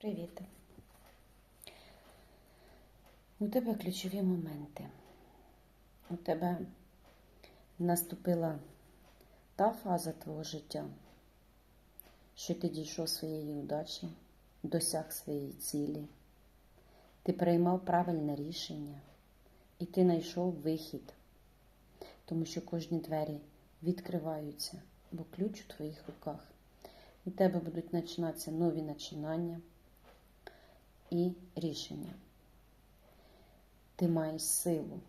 Привіт. У тебе ключові моменти. У тебе наступила та фаза твого життя, що ти дійшов своєї удачі, досяг своєї цілі, ти приймав правильне рішення і ти знайшов вихід, тому що кожні двері відкриваються, бо ключ у твоїх руках. У тебе будуть починатися нові начинання і рішення. Ти маєш силу,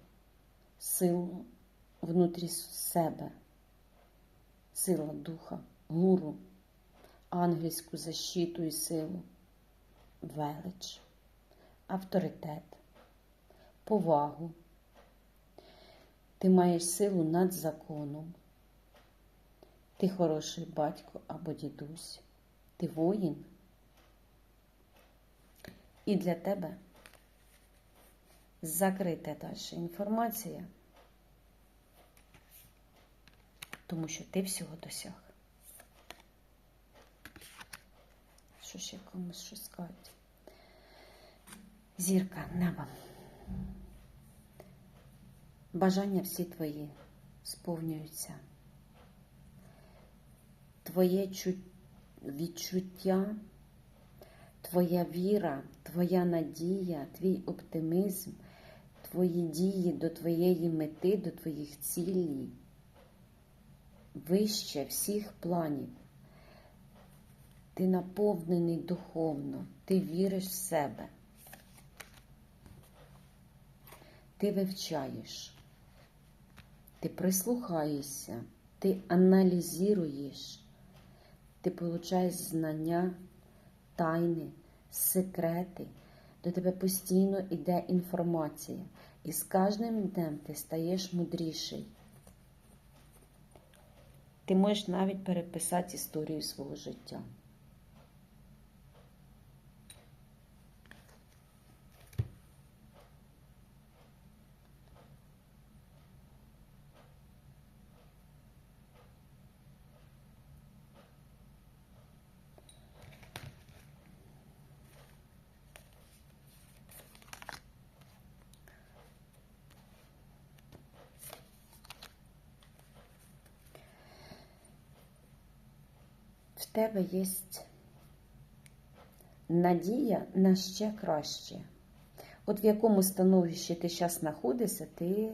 силу внутрі себе, сила духа, гуру, ангельську защиту і силу, велич, авторитет, повагу. Ти маєш силу над законом. Ти хороший батько або дідусь, ти воїн. І для тебе закрита далі інформація, тому що ти всього досяг. Що ще комусь щось скажуть? Зірка, небо. Бажання всі твої сповнюються. Твоє відчуття твоя віра, твоя надія, твій оптимізм, твої дії до твоєї мети, до твоїх цілей, вище всіх планів. Ти наповнений духовно, ти віриш в себе. Ти вивчаєш, ти прислухаєшся, ти аналізуєш, ти получаєш знання тайни, секрети. До тебе постійно йде інформація. І з кожним днем ти стаєш мудріший. Ти можеш навіть переписати історію свого життя. В тебе є надія на ще краще. От в якому становищі ти зараз знаходишся, ти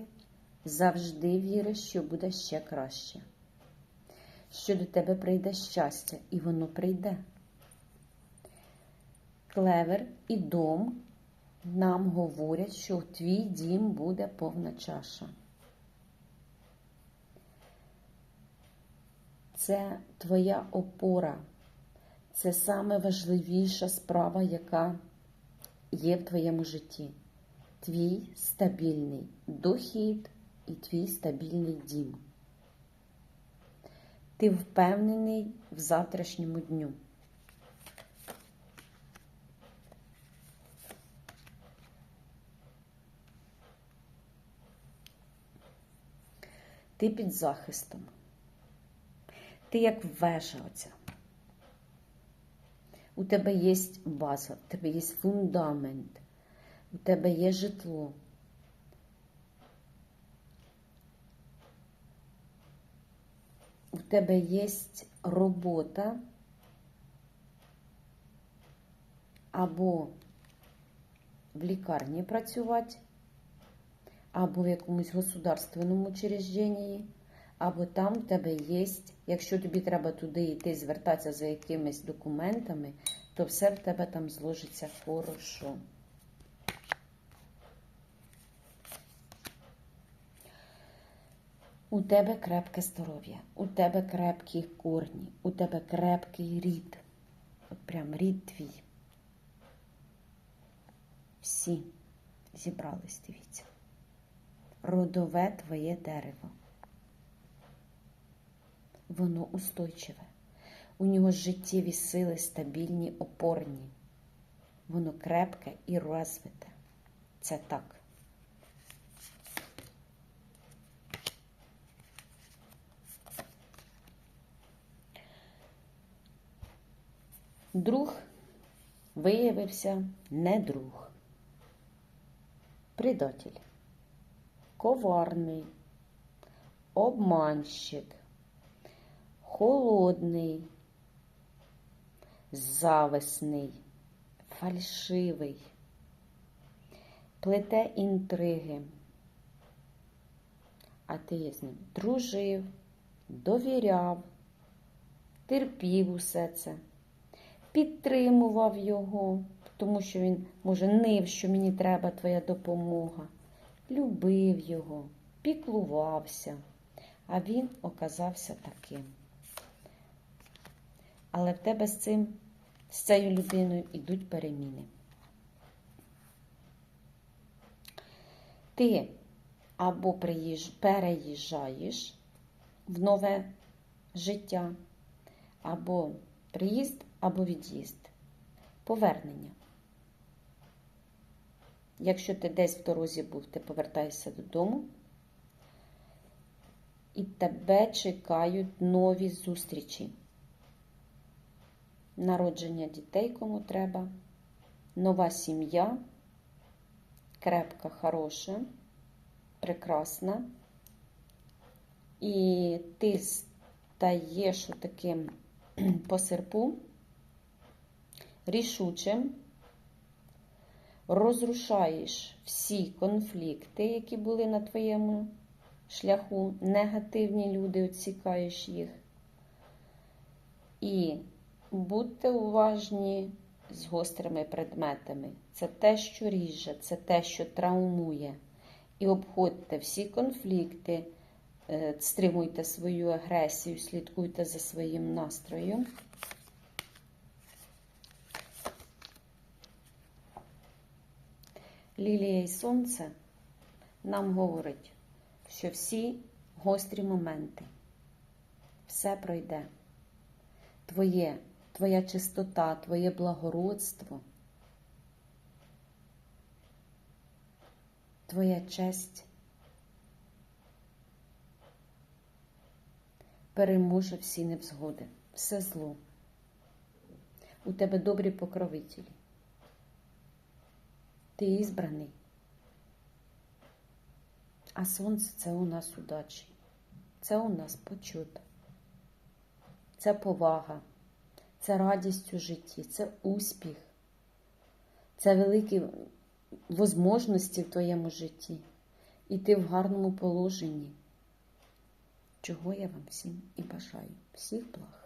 завжди віриш, що буде ще краще. Що до тебе прийде щастя, і воно прийде. Клевер і дом нам говорять, що твій дім буде повна чаша. Це твоя опора, це саме важливіша справа, яка є в твоєму житті. Твій стабільний дохід і твій стабільний дім. Ти впевнений в завтрашньому дню. Ти під захистом. Ти як вежа оця. У тебе є база, у тебе є фундамент, у тебе є житло. У тебе є робота або в лікарні працювати, або в якомусь государственному учрежденні або там в тебе є, якщо тобі треба туди йти, звертатися за якимись документами, то все в тебе там зложиться хорошо. У тебе крепке здоров'я, у тебе крепкі корні, у тебе крепкий рід. От прям рід твій. Всі зібрались, дивіться. Родове твоє дерево воно устойчиве. У нього життєві сили стабільні, опорні. Воно крепке і розвите. Це так. Друг виявився не друг. Предатель. Коварний, обманщик, холодний, зависний, фальшивий, плете інтриги. А ти з ним дружив, довіряв, терпів усе це, підтримував його, тому що він, може, нив, що мені треба твоя допомога, любив його, піклувався, а він оказався таким. Але в тебе з цим, з цією людиною йдуть переміни. Ти або приїж... переїжджаєш в нове життя, або приїзд, або від'їзд. Повернення. Якщо ти десь в дорозі був, ти повертаєшся додому, і тебе чекають нові зустрічі. Народження дітей, кому треба, нова сім'я, крепка, хороша, прекрасна. І ти стаєш таким по серпу, рішучим, розрушаєш всі конфлікти, які були на твоєму шляху, негативні люди, відсікаєш їх. І будьте уважні з гострими предметами. Це те, що ріже, це те, що травмує. І обходьте всі конфлікти, е, стримуйте свою агресію, слідкуйте за своїм настроєм. Лілія і сонце нам говорить, що всі гострі моменти, все пройде. Твоє, твоя чистота, твоє благородство, твоя честь переможе всі невзгоди, все зло. У тебе добрі покровителі. Ти ізбраний. А сонце це у нас удачі, це у нас почут, це повага, це радість у житті, це успіх, це великі возможності в твоєму житті. І ти в гарному положенні. Чого я вам всім і бажаю. Всіх благ.